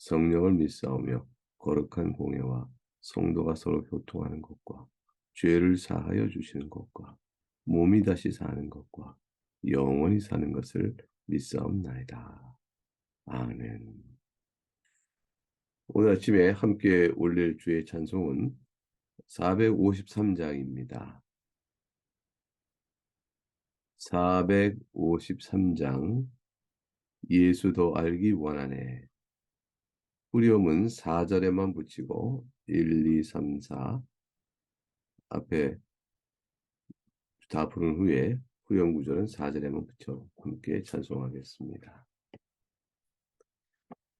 성령을 믿사오며 거룩한 공예와 성도가 서로 교통하는 것과 죄를 사하여 주시는 것과 몸이 다시 사는 것과 영원히 사는 것을 믿사옵나이다. 아멘. 오늘 아침에 함께 올릴 주의 찬송은 453장입니다. 453장 예수도 알기 원하네. 후렴은 4절에만 붙이고 1, 2, 3, 4 앞에 다 부른 후에 후렴 구절은 4절에만 붙여 함께 찬송하겠습니다.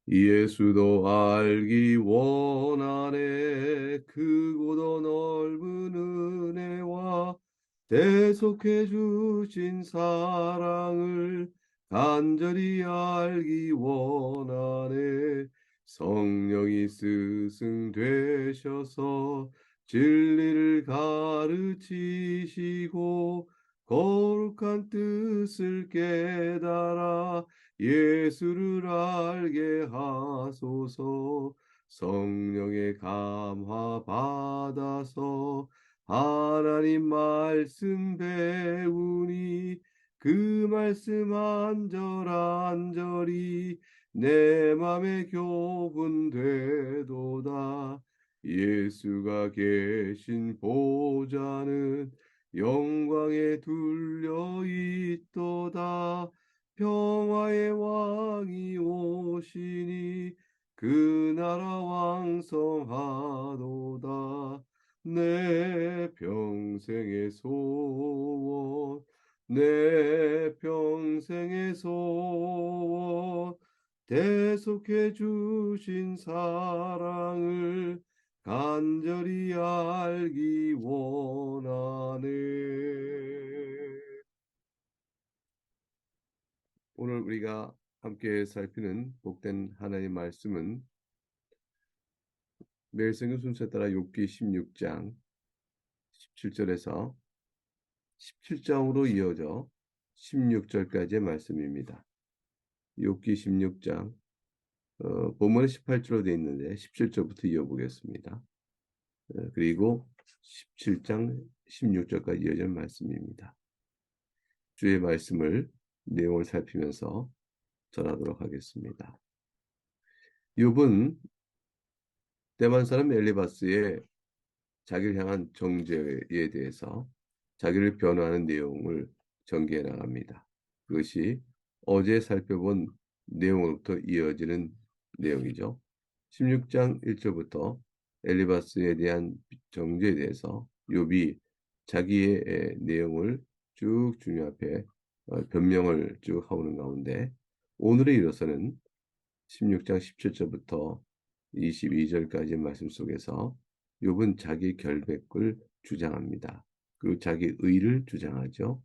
예수도 알기 원하네 크고도 넓은 은혜와 대속해 주신 사랑을 간절히 알기 원하네 성령이 스승 되셔서 진리를 가르치시고 거룩한 뜻을 깨달아 예수를 알게 하소서. 성령의 감화 받아서 하나님 말씀 배우니 그 말씀 안절안절이 내 맘에 교훈되도다. 예수가 계신 보좌는 영광에 둘려 있도다. 평화의 왕이 오시니 그 나라 왕성하도다. 내 평생의 소원 내 평생의 소원 대속해 주신 사랑을 간절히 알기 원하네. 오늘 우리가 함께 살피는 복된 하나님 말씀은 매일 성경 순서에 따라 욥기 16장 17절에서 17장으로 이어져 16절까지의 말씀입니다. 욥기 16장 어, 본문에 18절로 되어 있는데 17절부터 이어보겠습니다. 어, 그리고 17장 16절까지 이어지는 말씀입니다. 주의 말씀을 내용을 살피면서 전하도록 하겠습니다. 욥은 대만 사람 엘리바스의 자기를 향한 정죄에 대해서 자기를 변호하는 내용을 전개해 나갑니다. 그것이 어제 살펴본 내용으로부터 이어지는 내용이죠. 16장 1절부터 엘리바스에 대한 정죄에 대해서 욥이 자기의 내용을 쭉 주님 앞에 어, 변명을 쭉 하오는 가운데 오늘에 이르서는 16장 17절부터 22절까지 말씀 속에서 욥은 자기 결백을 주장합니다. 그리고 자기 의를 주장하죠.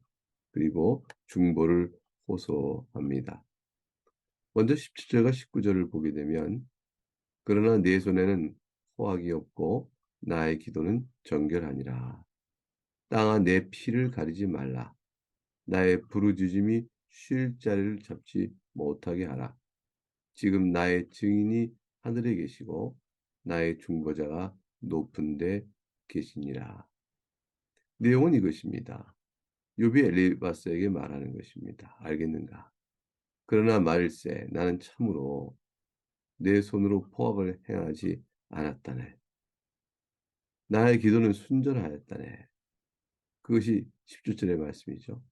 그리고 중보를 호소합니다. 먼저 17절과 19절을 보게 되면 그러나 내 손에는 호학이 없고 나의 기도는 정결하니라. 땅아 내 피를 가리지 말라. 나의 부르짖음이 쉴 자리를 잡지 못하게 하라. 지금 나의 증인이 하늘에 계시고 나의 중보자가 높은 데 계시니라. 내용은 이것입니다. 요비 엘리바스에게 말하는 것입니다. 알겠는가? 그러나 말일세 나는 참으로 내 손으로 포악을 행하지 않았다네. 나의 기도는 순전하였다네. 그것이 10주절의 말씀이죠.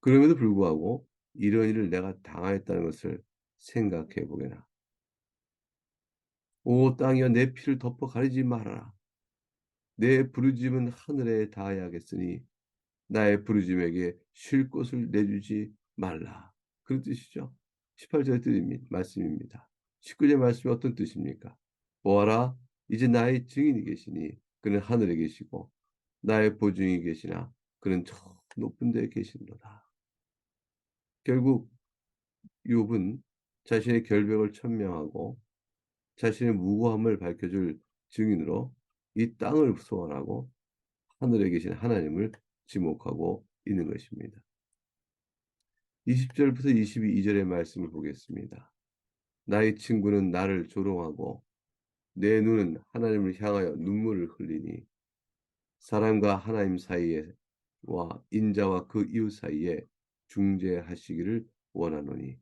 그럼에도 불구하고 이런 일을 내가 당하였다는 것을 생각해 보게나. 오 땅이여 내 피를 덮어 가리지 말아라. 내 부르짐은 하늘에 닿아야겠으니 나의 부르짐에게 쉴 곳을 내주지 말라. 그런 뜻이죠. 18절의 뜻입니다. 말씀입니다. 19절 말씀이 어떤 뜻입니까? 보아라 이제 나의 증인이 계시니 그는 하늘에 계시고 나의 보증이 계시나 그는 저 높은 데에 계시노라. 결국 욥은 자신의 결백을 천명하고 자신의 무고함을 밝혀줄 증인으로 이 땅을 소원하고 하늘에 계신 하나님을 지목하고 있는 것입니다. 20절부터 22절의 말씀을 보겠습니다. 나의 친구는 나를 조롱하고 내 눈은 하나님을 향하여 눈물을 흘리니 사람과 하나님 사이에와 인자와 그 이웃 사이에 중재하시기를 원하노니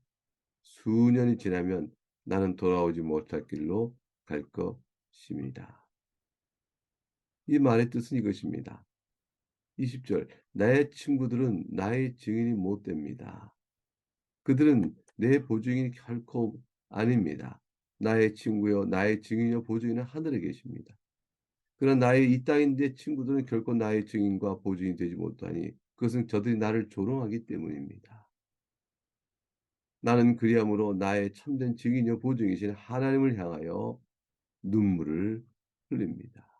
수년이 지나면 나는 돌아오지 못할 길로 갈 것입니다. 이 말의 뜻은 이것입니다. 20절 나의 친구들은 나의 증인이 못 됩니다. 그들은 내 보증인이 결코 아닙니다. 나의 친구여 나의 증인이여 보증인은 하늘에 계십니다. 그러나 나의 이 땅인데 친구들은 결코 나의 증인과 보증이 되지 못하니 그것은 저들이 나를 조롱하기 때문입니다. 나는 그리함으로 나의 참된 증인이여 보증이신 하나님을 향하여 눈물을 흘립니다.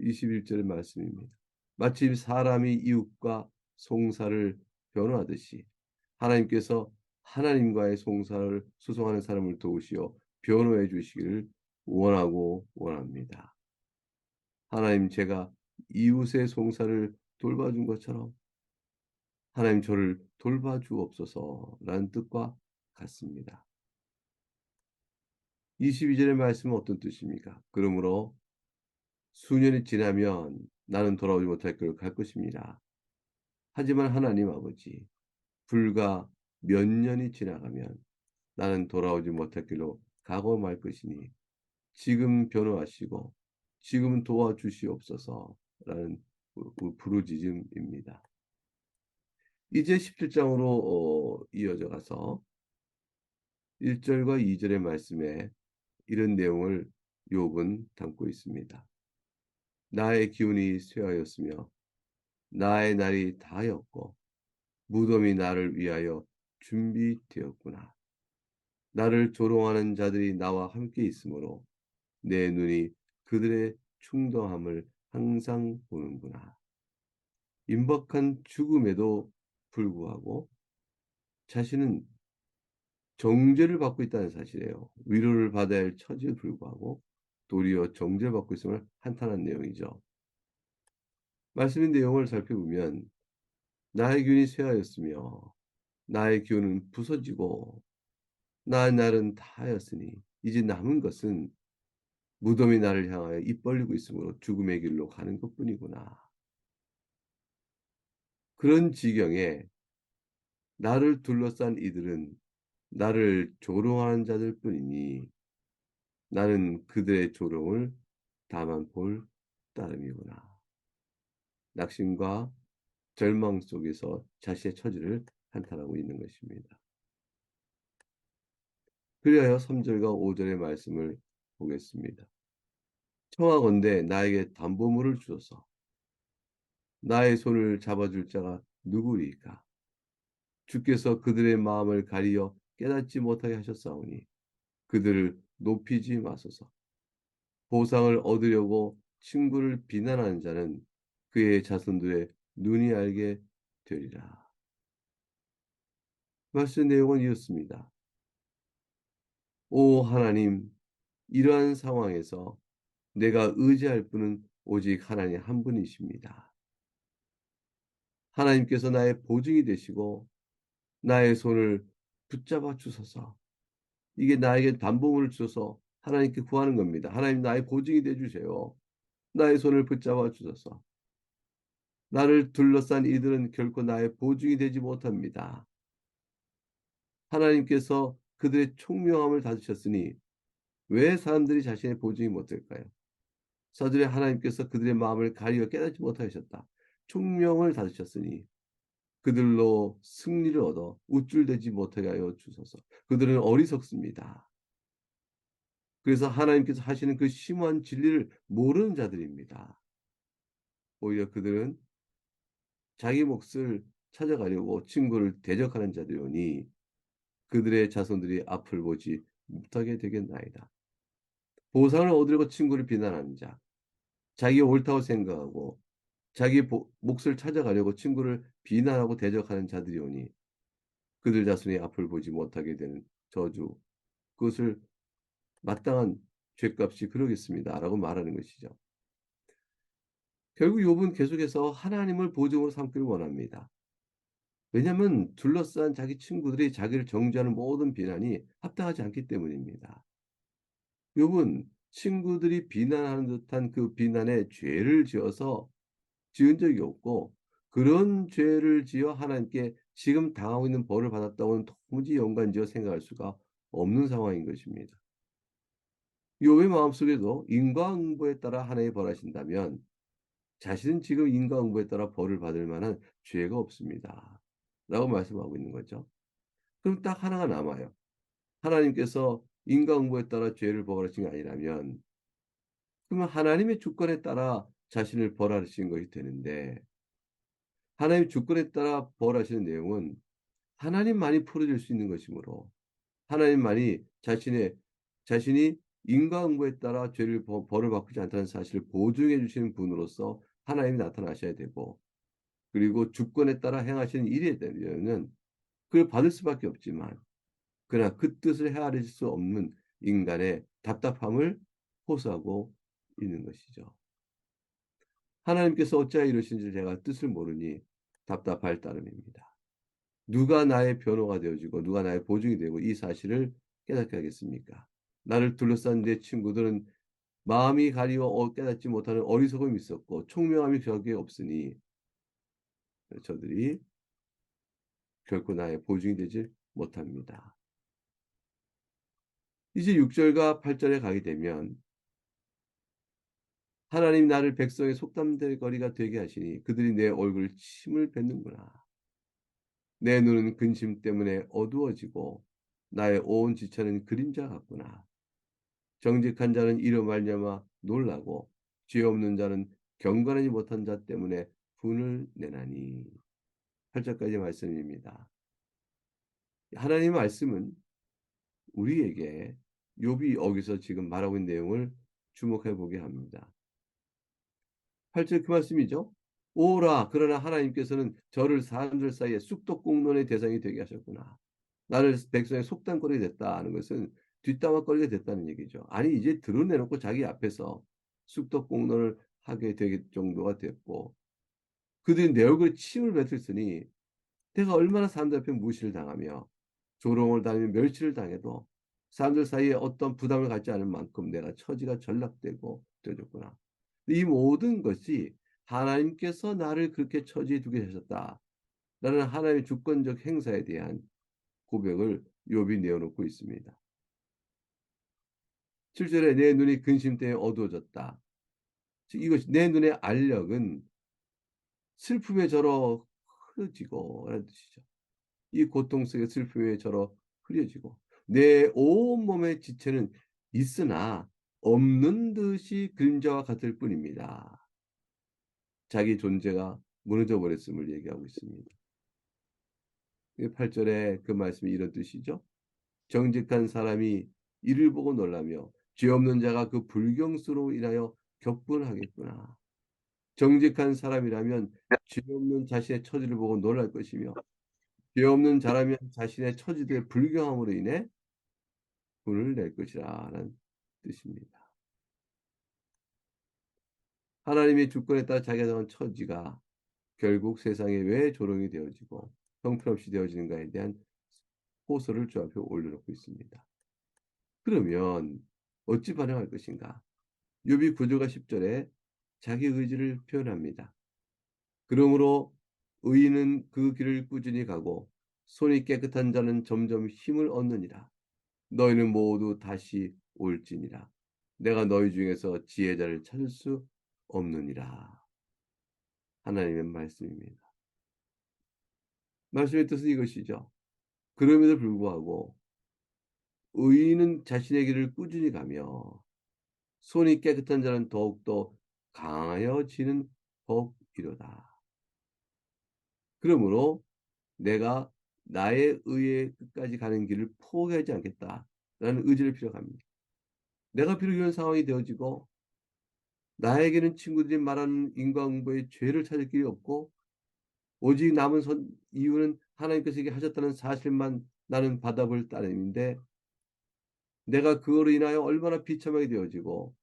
21절의 말씀입니다. 마침 사람이 이웃과 송사를 변호하듯이 하나님께서 하나님과의 송사를 수송하는 사람을 도우시어 변호해 주시기를 원하고 원합니다. 하나님 제가 이웃의 송사를 돌봐준 것처럼 하나님 저를 돌봐주옵소서라는 뜻과 같습니다. 22절의 말씀은 어떤 뜻입니까? 그러므로 수년이 지나면 나는 돌아오지 못할 길을 갈 것입니다. 하지만 하나님 아버지, 불과 몇 년이 지나가면 나는 돌아오지 못할 길로 가고 말 것이니 지금 변호하시고 지금 도와주시옵소서라는 부르짖음입니다. 이제 17장으로 어, 이어져 가서 1절과 2절의 말씀에 이런 내용을 욥은 담고 있습니다. 나의 기운이 쇠하였으며 나의 날이 다하였고 무덤이 나를 위하여 준비되었구나. 나를 조롱하는 자들이 나와 함께 있으므로 내 눈이 그들의 충동함을 항상 보는구나. 임박한 죽음에도 불구하고 자신은 정죄를 받고 있다는 사실이에요. 위로를 받아야 할 처지에 불구하고 도리어 정죄를 받고 있음을 한탄한 내용이죠. 말씀의 내용을 살펴보면 나의 균이 쇠하였으며 나의 기운은 부서지고 나의 날은 다하였으니 이제 남은 것은 무덤이 나를 향하여 입 벌리고 있으므로 죽음의 길로 가는 것뿐이구나. 그런 지경에 나를 둘러싼 이들은 나를 조롱하는 자들 뿐이니 나는 그들의 조롱을 다만 볼 따름이구나. 낙심과 절망 속에서 자신의 처지를 한탄하고 있는 것입니다. 그리하여 3절과 5절의 말씀을 보겠습니다. 청하건대 나에게 담보물을 주소서. 나의 손을 잡아줄 자가 누구리까? 주께서 그들의 마음을 가리어 깨닫지 못하게 하셨사오니 그들을 높이지 마소서. 보상을 얻으려고 친구를 비난하는 자는 그의 자손들의 눈이 알게 되리라. 말씀 내용은 이렇습니다. 오 하나님, 이러한 상황에서 내가 의지할 분은 오직 하나님 한 분이십니다. 하나님께서 나의 보증이 되시고 나의 손을 붙잡아 주소서. 이게 나에게 담보물을 주셔서 하나님께 구하는 겁니다. 하나님 나의 보증이 돼 주세요. 나의 손을 붙잡아 주소서. 나를 둘러싼 이들은 결코 나의 보증이 되지 못합니다. 하나님께서 그들의 총명함을 닫으셨으니 왜 사람들이 자신의 보증이 못될까요? 사들의 하나님께서 그들의 마음을 가리어 깨닫지 못하셨다. 총명을 닫으셨으니 그들로 승리를 얻어 우쭐대지 못하게 하여 주소서. 그들은 어리석습니다. 그래서 하나님께서 하시는 그 심오한 진리를 모르는 자들입니다. 오히려 그들은 자기 몫을 찾아가려고 친구를 대적하는 자들이오니 그들의 자손들이 앞을 보지 못하게 되겠나이다. 보상을 얻으려고 친구를 비난하는 자, 자기 옳다고 생각하고 자기 보, 몫을 찾아가려고 친구를 비난하고 대적하는 자들이 오니 그들 자신의 앞을 보지 못하게 되는 저주 그것을 마땅한 죄값이 그러겠습니다. 라고 말하는 것이죠. 결국 욥은 계속해서 하나님을 보증으로 삼기를 원합니다. 왜냐하면 둘러싼 자기 친구들이 자기를 정죄하는 모든 비난이 합당하지 않기 때문입니다. 욥은 친구들이 비난하는 듯한 그 비난에 죄를 지어서 지은 적이 없고 그런 죄를 지어 하나님께 지금 당하고 있는 벌을 받았다고는 도무지 연관지어 생각할 수가 없는 상황인 것입니다. 욥의 마음속에도 인과응보에 따라 하나님이 벌하신다면 자신은 지금 인과응보에 따라 벌을 받을 만한 죄가 없습니다. 라고 말씀하고 있는 거죠. 그럼 딱 하나가 남아요. 하나님께서 인과응보에 따라 죄를 벌하신 게 아니라면 그러면 하나님의 주권에 따라 자신을 벌하신 것이 되는데 하나님 주권에 따라 벌하시는 내용은 하나님만이 풀어줄 수 있는 것이므로 하나님만이 자신의 자신이 인과 응보에 따라 죄를 벌을 받지 않다는 사실을 보증해 주시는 분으로서 하나님이 나타나셔야 되고 그리고 주권에 따라 행하시는 일에 대해서는 그걸 받을 수밖에 없지만 그러나 그 뜻을 헤아릴 수 없는 인간의 답답함을 호소하고 있는 것이죠. 하나님께서 어찌하여 이러신지 제가 뜻을 모르니 답답할 따름입니다. 누가 나의 변호가 되어지고 누가 나의 보증이 되고 이 사실을 깨닫게 하겠습니까? 나를 둘러싼 내 친구들은 마음이 가리워 어, 깨닫지 못하는 어리석음이 있었고 총명함이 저게 없으니 저들이 결코 나의 보증이 되지 못합니다. 이제 6절과 8절에 가게 되면 하나님 나를 백성의 속담될 거리가 되게 하시니 그들이 내 얼굴 침을 뱉는구나. 내 눈은 근심 때문에 어두워지고 나의 온 지체는 그림자 같구나. 정직한 자는 이로 말미암아 놀라고 죄 없는 자는 경건하지 못한 자 때문에 분을 내나니 8절까지 말씀입니다. 하나님의 말씀은 우리에게 욥이 여기서 지금 말하고 있는 내용을 주목해 보게 합니다. 8절 그 말씀이죠. 오라 그러나 하나님께서는 저를 사람들 사이에 쑥덕공론의 대상이 되게 하셨구나. 나를 백성의 속단거리 됐다 하는 것은 뒷담화거리가 됐다는 얘기죠. 아니 이제 드러내놓고 자기 앞에서 쑥덕공론을 하게 될 정도가 됐고 그들이 내 얼굴에 침을 뱉었으니 내가 얼마나 사람들 앞에 무시를 당하며 조롱을 당하며 멸치를 당해도 사람들 사이에 어떤 부담을 갖지 않을 만큼 내가 처지가 전락되고 되졌구나. 이 모든 것이 하나님께서 나를 그렇게 처지에 두게 하셨다. 라는 하나님의 주권적 행사에 대한 고백을 욥이 내어놓고 있습니다. 7절에 내 눈이 근심 때문에 어두워졌다. 이것이 내 눈의 알력은 슬픔에 절어 흐려지고 라는 뜻이죠. 이 고통 속에 슬픔에 절어 흐려지고 내 온몸의 지체는 있으나 없는 듯이 그림자와 같을 뿐입니다. 자기 존재가 무너져 버렸음을 얘기하고 있습니다. 8절에 그 말씀이 이런 뜻이죠. 정직한 사람이 이를 보고 놀라며 죄 없는 자가 그 불경수로 인하여 격분하겠구나. 정직한 사람이라면 죄 없는 자신의 처지를 보고 놀랄 것이며 죄 없는 자라면 자신의 처지들의 불경함으로 인해 분을 낼 것이라는 뜻입니다. 하나님의 주권에 따라 자기가 정한 처지가 결국 세상에 왜 조롱이 되어지고 형편없이 되어지는가에 대한 호소를 주 앞에 올려놓고 있습니다. 그러면 어찌 반응할 것인가? 욥이 9절과 10절에 자기 의지를 표현합니다. 그러므로 의인은 그 길을 꾸준히 가고 손이 깨끗한 자는 점점 힘을 얻느니라. 너희는 모두 다시 올지니라. 내가 너희 중에서 지혜자를 찾을 수 없느니라. 하나님의 말씀입니다. 말씀의 뜻은 이것이죠. 그럼에도 불구하고 의인은 자신의 길을 꾸준히 가며 손이 깨끗한 자는 더욱더 강하여지는 법이로다. 그러므로 내가 나의 의의 끝까지 가는 길을 포기하지 않겠다 라는 의지를 필요합니다. 내가 비록 이런 상황이 되어지고 나에게는 친구들이 말하는 인과응보의 죄를 찾을 길이 없고 오직 남은 선 이유는 하나님께서 이게 하셨다는 사실만 나는 받아볼 따름인데 내가 그거로 인하여 얼마나 비참하게 되어지고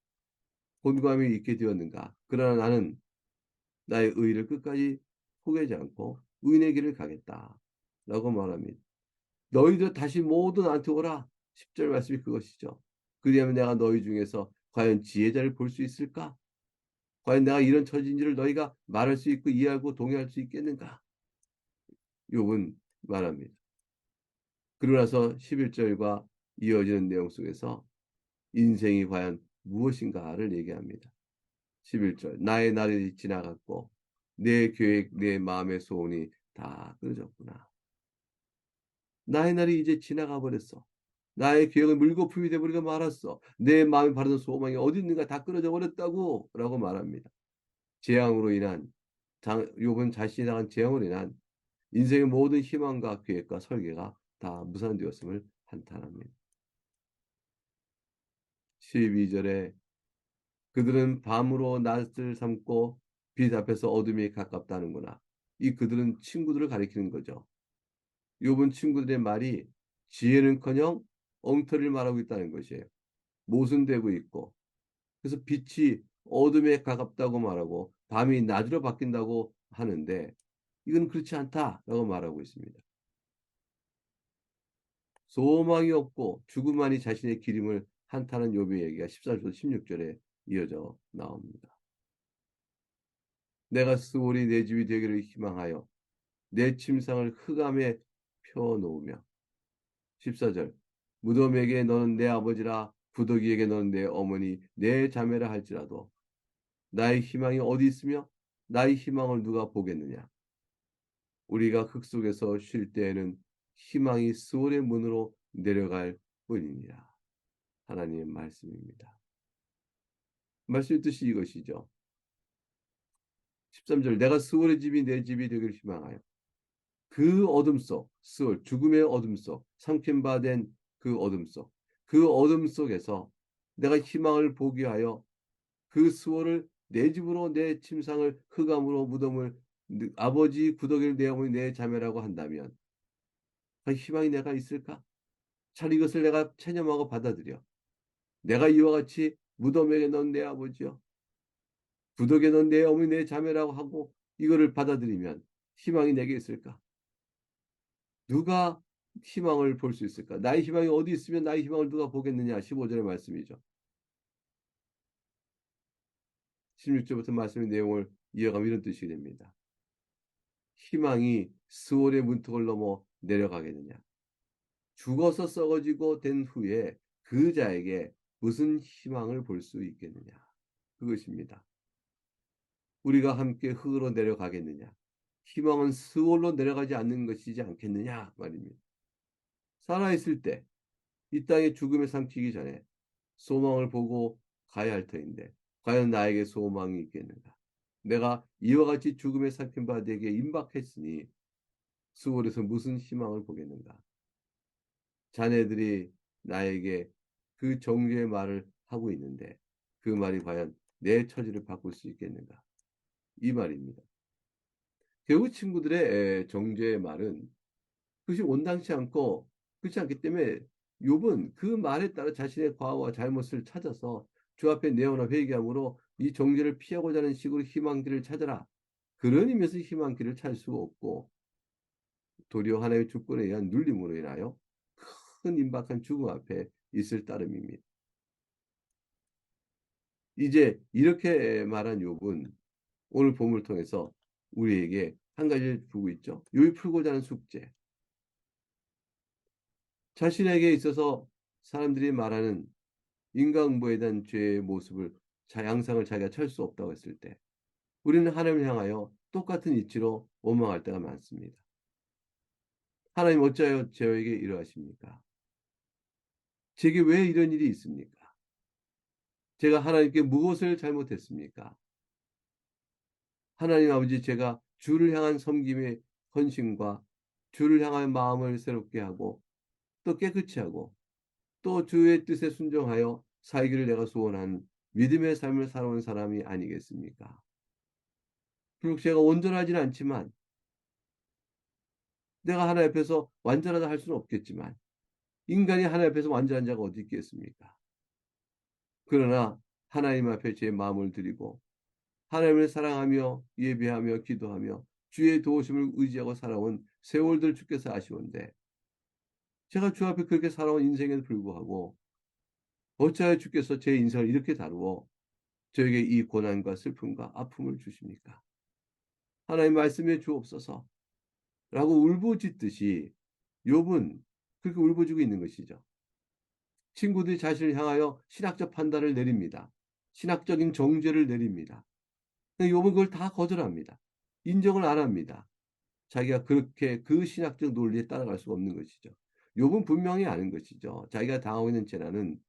곤감이 있게 되었는가. 그러나 나는 나의 의를 끝까지 포기하지 않고 의인의 길을 가겠다. 라고 말합니다. 너희들 다시 모두 나한테 오라. 10절 말씀이 그것이죠. 그리하면 내가 너희 중에서 과연 지혜자를 볼 수 있을까? 과연 내가 이런 처지인지를 너희가 말할 수 있고 이해하고 동의할 수 있겠는가? 욥은 말합니다. 그러고 나서 11절과 이어지는 내용 속에서 인생이 과연 무엇인가를 얘기합니다. 11절 나의 날이 지나갔고 내 계획 내 마음의 소원이 다 끊어졌구나. 나의 날이 이제 지나가 버렸어. 나의 계획은 물거품이 되버리고 말았어. 내 마음에 바라던 소망이 어디 있는가 다 끊어져 버렸다고 라고 말합니다. 재앙으로 인한 요번 자신이 당한 재앙으로 인한 인생의 모든 희망과 계획과 설계가 다 무산되었음을 한탄합니다. 12절에 그들은 밤으로 낮을 삼고 빛 앞에서 어둠이 가깝다는구나. 이 그들은 친구들을 가리키는 거죠. 요번 친구들의 말이 지혜는커녕 엉터리를 말하고 있다는 것이에요. 모순되고 있고 그래서 빛이 어둠에 가깝다고 말하고 밤이 낮으로 바뀐다고 하는데 이건 그렇지 않다라고 말하고 있습니다. 소망이 없고 죽음만이 자신의 기림을 한타는 욥의 얘기가 14절 16절에 이어져 나옵니다. 내가 스올이 내 집이 되기를 희망하여 내 침상을 흑암에 펴놓으며 14절 무덤에게 너는 내 아버지라 부더기에게 너는 내 어머니 내 자매라 할지라도 나의 희망이 어디 있으며 나의 희망을 누가 보겠느냐 우리가 흙 속에서 쉴 때에는 희망이 스올의 문으로 내려갈 뿐이니라 하나님의 말씀입니다. 말씀의 뜻이 이것이죠. 13절 내가 스올의 집이 내 집이 되기를 희망하여 그 어둠 속 스올 죽음의 어둠 속 상편바된 그 어둠 속 그 어둠 속에서 내가 희망을 보기 하여 그 스올을 내 집으로 내 침상을 흑암으로 무덤을 아버지 구덕이를 내 어머니 내 자매라고 한다면 그 희망이 내가 있을까? 잘 이것을 내가 체념하고 받아들여. 내가 이와 같이 무덤에게 넌내 아버지요. 구덕에 넌내 어머니 내 자매라고 하고 이거를 받아들이면 희망이 내게 있을까? 누가 희망을 볼 수 있을까? 나의 희망이 어디 있으면 나의 희망을 누가 보겠느냐? 15절의 말씀이죠. 16절부터 말씀의 내용을 이어가면 이런 뜻이 됩니다. 희망이 스월의 문턱을 넘어 내려가겠느냐? 죽어서 썩어지고 된 후에 그 자에게 무슨 희망을 볼 수 있겠느냐? 그것입니다. 우리가 함께 흙으로 내려가겠느냐? 희망은 스월로 내려가지 않는 것이지 않겠느냐 말입니다. 살아있을 때 이 땅에 죽음에 삼키기 전에 소망을 보고 가야 할 터인데 과연 나에게 소망이 있겠는가? 내가 이와 같이 죽음에 삼킨 바에게 임박했으니 수월에서 무슨 희망을 보겠는가? 자네들이 나에게 그 정죄의 말을 하고 있는데 그 말이 과연 내 처지를 바꿀 수 있겠는가? 이 말입니다. 결국 친구들의 정죄의 말은 그것이 온당치 않고 그렇지 않기 때문에 욥은 그 말에 따라 자신의 과와 잘못을 찾아서 주 앞에 내어나 회개함으로 이 정죄를 피하고자 하는 식으로 희망길을 찾아라. 그런 의미에서 희망길을 찾을 수가 없고 도리어 하나님의 주권에 의한 눌림으로 인하여 큰 임박한 죽음 앞에 있을 따름입니다. 이제 이렇게 말한 욥은 오늘 본문을 통해서 우리에게 한 가지를 주고 있죠. 욥이 풀고자 하는 숙제. 자신에게 있어서 사람들이 말하는 인간응보에 대한 죄의 모습을 양상을 자기가 찰 수 없다고 했을 때 우리는 하나님을 향하여 똑같은 이치로 원망할 때가 많습니다. 하나님 어찌하여 저에게 이러하십니까? 제게 왜 이런 일이 있습니까? 제가 하나님께 무엇을 잘못했습니까? 하나님 아버지 제가 주를 향한 섬김의 헌신과 주를 향한 마음을 새롭게 하고 또 깨끗이 하고 또 주의 뜻에 순종하여 살기를 내가 소원한 믿음의 삶을 살아온 사람이 아니겠습니까? 비록 제가 온전하지는 않지만 내가 하나님 앞에서 완전하다 할 수는 없겠지만 인간이 하나님 앞에서 완전한 자가 어디 있겠습니까? 그러나 하나님 앞에 제 마음을 드리고 하나님을 사랑하며 예배하며 기도하며 주의 도우심을 의지하고 살아온 세월들 주께서 아쉬운데 제가 주 앞에 그렇게 살아온 인생에도 불구하고 어찌하여 주께서 제 인생을 이렇게 다루어 저에게 이 고난과 슬픔과 아픔을 주십니까? 하나님 말씀해 주옵소서 라고 울부짖듯이 욥은 그렇게 울부짖고 있는 것이죠. 친구들이 자신을 향하여 신학적 판단을 내립니다. 신학적인 정죄를 내립니다. 욥은 그걸 다 거절합니다. 인정을 안 합니다. 자기가 그렇게 그 신학적 논리에 따라갈 수가 없는 것이죠. 욥은 분명히 아는 것이죠. 자기가 당하고 있는 재난은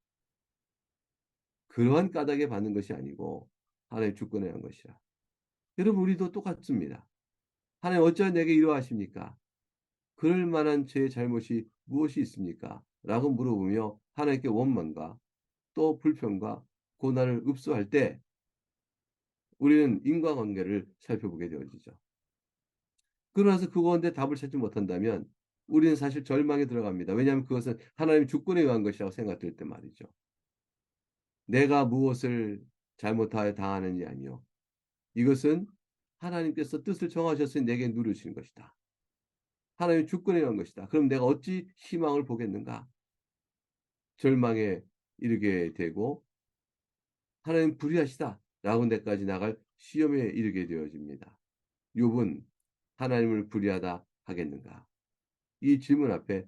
그러한 까닭에 받는 것이 아니고 하나님 주권에 한 것이라. 여러분 우리도 똑같습니다. 하나님 어찌 내게 이러하십니까? 그럴 만한 제 잘못이 무엇이 있습니까? 라고 물어보며 하나님께 원망과 또 불평과 고난을 읍소할 때 우리는 인과관계를 살펴보게 되어지죠. 그러나서 그건데 답을 찾지 못한다면 우리는 사실 절망에 들어갑니다. 왜냐하면 그것은 하나님 주권에 의한 것이라고 생각될 때 말이죠. 내가 무엇을 잘못하여 당하는지 아니요. 이것은 하나님께서 뜻을 정하셨으니 내게 누르시는 것이다. 하나님 주권에 의한 것이다. 그럼 내가 어찌 희망을 보겠는가? 절망에 이르게 되고 하나님 불의하시다. 라고 데까지 나갈 시험에 이르게 되어집니다. 욥은 하나님을 불의하다 하겠는가? 이 질문 앞에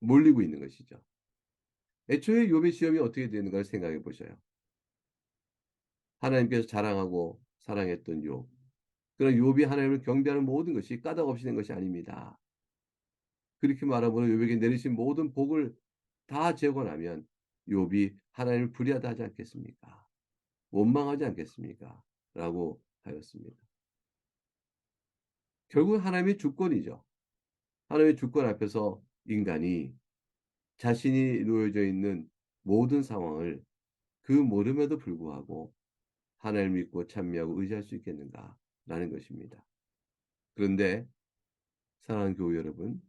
몰리고 있는 것이죠. 애초에 욥의 시험이 어떻게 되는가를 생각해 보셔요. 하나님께서 자랑하고 사랑했던 욥. 그런 욥이 하나님을 경배하는 모든 것이 까닭 없이 된 것이 아닙니다. 그렇게 말하면 욥에게 내리신 모든 복을 다 재건하면 욥이 하나님을 불의하다 하지 않겠습니까? 원망하지 않겠습니까? 라고 하였습니다. 결국 하나님의 주권이죠. 하나님의 주권 앞에서 인간이 자신이 놓여져 있는 모든 상황을 그 모름에도 불구하고 하나님을 믿고 찬미하고 의지할 수 있겠는가라는 것입니다. 그런데 사랑하는 교우 여러분,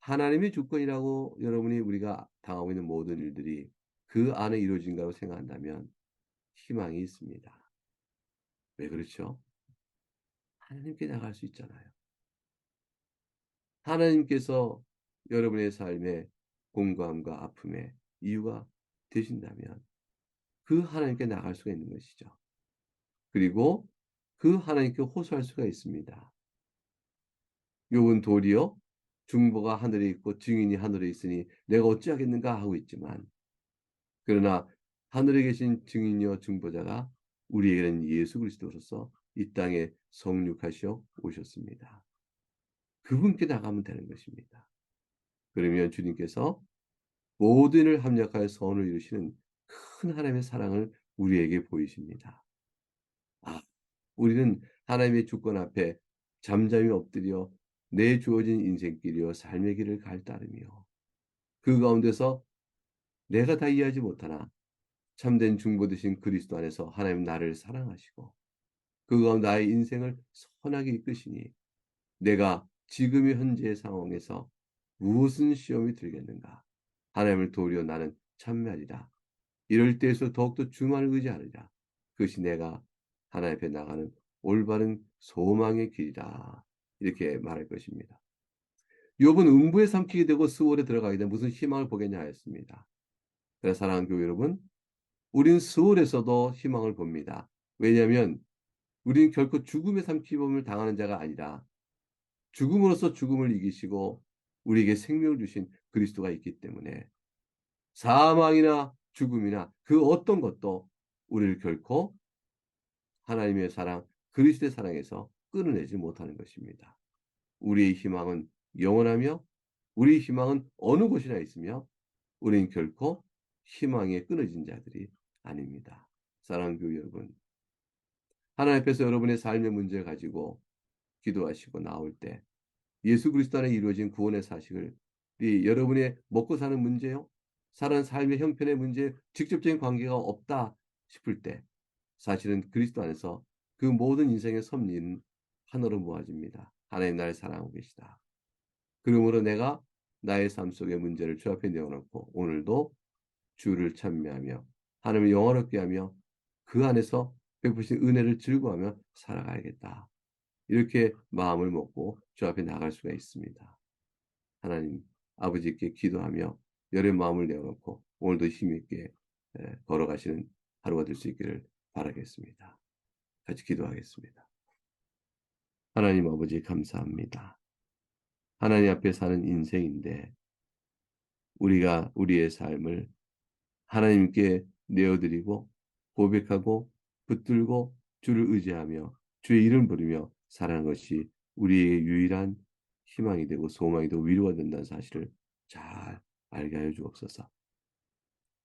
하나님의 주권이라고 여러분이 우리가 당하고 있는 모든 일들이 그 안에 이루어진다고 생각한다면 희망이 있습니다. 왜 그렇죠? 하나님께 나갈 수 있잖아요. 하나님께서 여러분의 삶에 공감과 아픔의 이유가 되신다면 그 하나님께 나갈 수가 있는 것이죠. 그리고 그 하나님께 호소할 수가 있습니다. 욥은 도리어 중보가 하늘에 있고 증인이 하늘에 있으니 내가 어찌하겠는가 하고 있지만 그러나 하늘에 계신 증인이여 중보자가 우리에게는 예수 그리스도로서 이 땅에 성육하시어 오셨습니다. 그분께 나가면 되는 것입니다. 그러면 주님께서 모든 을 합력하여 선을 이루시는 큰 하나님의 사랑을 우리에게 보이십니다. 아, 우리는 하나님의 주권 앞에 잠잠히 엎드려 내 주어진 인생길이요 삶의 길을 갈 따르며 그 가운데서 내가 다 이해하지 못하나 참된 중보 되신 그리스도 안에서 하나님 나를 사랑하시고 그 가운데 나의 인생을 선하게 이끄시니 내가 지금의 현재의 상황에서 무슨 시험이 들겠는가 하나님을 도우려 나는 참매하리라 이럴 때에서 더욱더 주만을 의지하느냐 그것이 내가 하나님 앞에 나가는 올바른 소망의 길이다 이렇게 말할 것입니다. 욥은 음부에 삼키게 되고 스월에 들어가게 되면 무슨 희망을 보겠냐 하였습니다. 그래서 사랑하는 교회 여러분 우린 스월에서도 희망을 봅니다. 왜냐하면 우리는 결코 죽음의 삼키범을 당하는 자가 아니라 죽음으로써 죽음을 이기시고 우리에게 생명을 주신 그리스도가 있기 때문에 사망이나 죽음이나 그 어떤 것도 우리를 결코 하나님의 사랑, 그리스도의 사랑에서 끊어내지 못하는 것입니다. 우리의 희망은 영원하며 우리의 희망은 어느 곳이나 있으며 우리는 결코 희망에 끊어진 자들이 아닙니다. 사랑하는 교회 여러분, 하나님 앞에서 여러분의 삶의 문제 가지고 기도하시고 나올 때 예수 그리스도 안에 이루어진 구원의 사실을 여러분의 먹고 사는 문제요, 사는 삶의 형편의 문제에 직접적인 관계가 없다 싶을 때 사실은 그리스도 안에서 그 모든 인생의 섭리는 하나로 모아집니다. 하나님 나를 사랑하고 계시다. 그러므로 내가 나의 삶 속의 문제를 주 앞에 내어놓고 오늘도 주를 찬미하며 하나님을 영화롭게 하며 그 안에서 베푸신 은혜를 즐거워하며 살아가야겠다. 이렇게 마음을 먹고 주 앞에 나갈 수가 있습니다. 하나님 아버지께 기도하며 열의 마음을 내어놓고 오늘도 힘있게 걸어가시는 하루가 될 수 있기를 바라겠습니다. 같이 기도하겠습니다. 하나님 아버지 감사합니다. 하나님 앞에 사는 인생인데 우리가 우리의 삶을 하나님께 내어드리고 고백하고 붙들고 주를 의지하며 주의 이름 부르며 살아가는 것이 우리의 유일한 희망이 되고 소망이 되고 위로가 된다는 사실을 잘 알게 하여 주옵소서.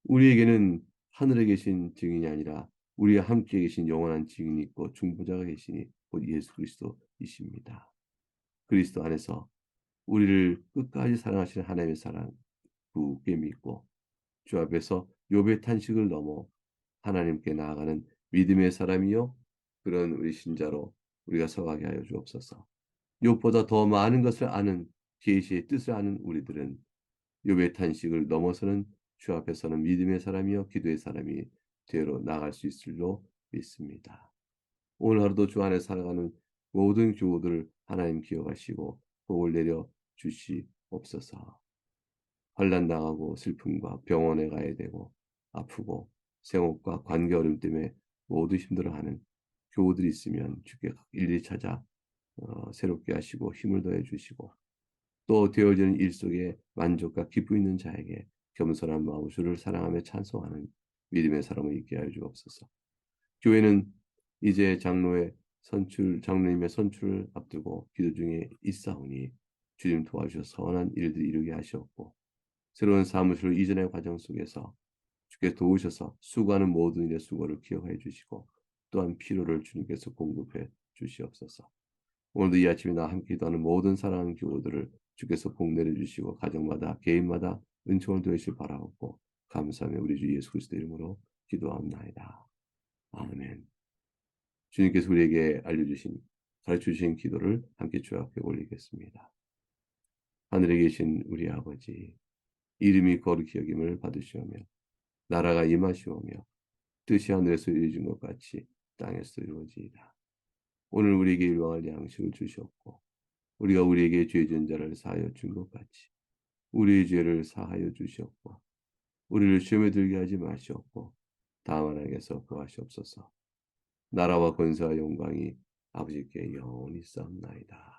우리에게는 하늘에 계신 증인이 아니라 우리와 함께 계신 영원한 증인이 있고 중보자가 계시니 곧 예수 그리스도이십니다. 그리스도 안에서 우리를 끝까지 사랑하시는 하나님의 사랑 굳게 믿고 주 앞에서 요배 탄식을 넘어 하나님께 나아가는 믿음의 사람이요 그런 우리 신자로 우리가 서가게 하여 주옵소서. 욥보다 더 많은 것을 아는 계시의 뜻을 아는 우리들은 욥의 탄식을 넘어서는 주 앞에서는 믿음의 사람이요 기도의 사람이 되어 나갈 수 있을로 믿습니다. 오늘 하루도 주 안에 살아가는 모든 교우들을 하나님 기억하시고 복을 내려 주시옵소서. 환란 당하고 슬픔과 병원에 가야 되고 아프고 생업과 관계 어려움 때문에 모두 힘들어하는 교우들이 있으면 주께 일일이 찾아 어, 새롭게 하시고 힘을 더해 주시고 또 되어지는 일 속에 만족과 기쁨 있는 자에게 겸손한 마음 주를 사랑하며 찬송하는 믿음의 사람을 있게 하여 주옵소서. 교회는 이제 장로의 선출 장로님의 선출을 앞두고 기도 중에 있사오니 주님 도와주셔서 선한 일들 이루게 하시옵고 새로운 사무실 이전의 과정 속에서 주께 도우셔서 수고하는 모든 일의 수고를 기억해 주시고 또한 필요를 주님께서 공급해 주시옵소서. 오늘도 이 아침에 나와 함께 기도하는 모든 사랑하는 교우들을 주께서 복 내려주시고 가정마다 개인마다 은총을 더하실 바라옵고 감사하며 우리 주 예수 그리스도 이름으로 기도합나이다. 아멘. 주님께서 우리에게 알려주신 가르쳐 주신 기도를 함께 주 앞에 올리겠습니다. 하늘에 계신 우리 아버지 이름이 거룩히 여김을 받으시오며 나라가 임하시오며 뜻이 하늘에서 이루어진 것 같이 땅에서 이루어지이다. 오늘 우리에게 일용할 양식을 주셨고 우리가 우리에게 죄 지은 자를 사하여 준 것 같이 우리의 죄를 사하여 주셨고 우리를 시험에 들게 하지 마시옵고 다만 하게서 구하시옵소서 나라와 권세와 영광이 아버지께 영원히 쌓옵나이다.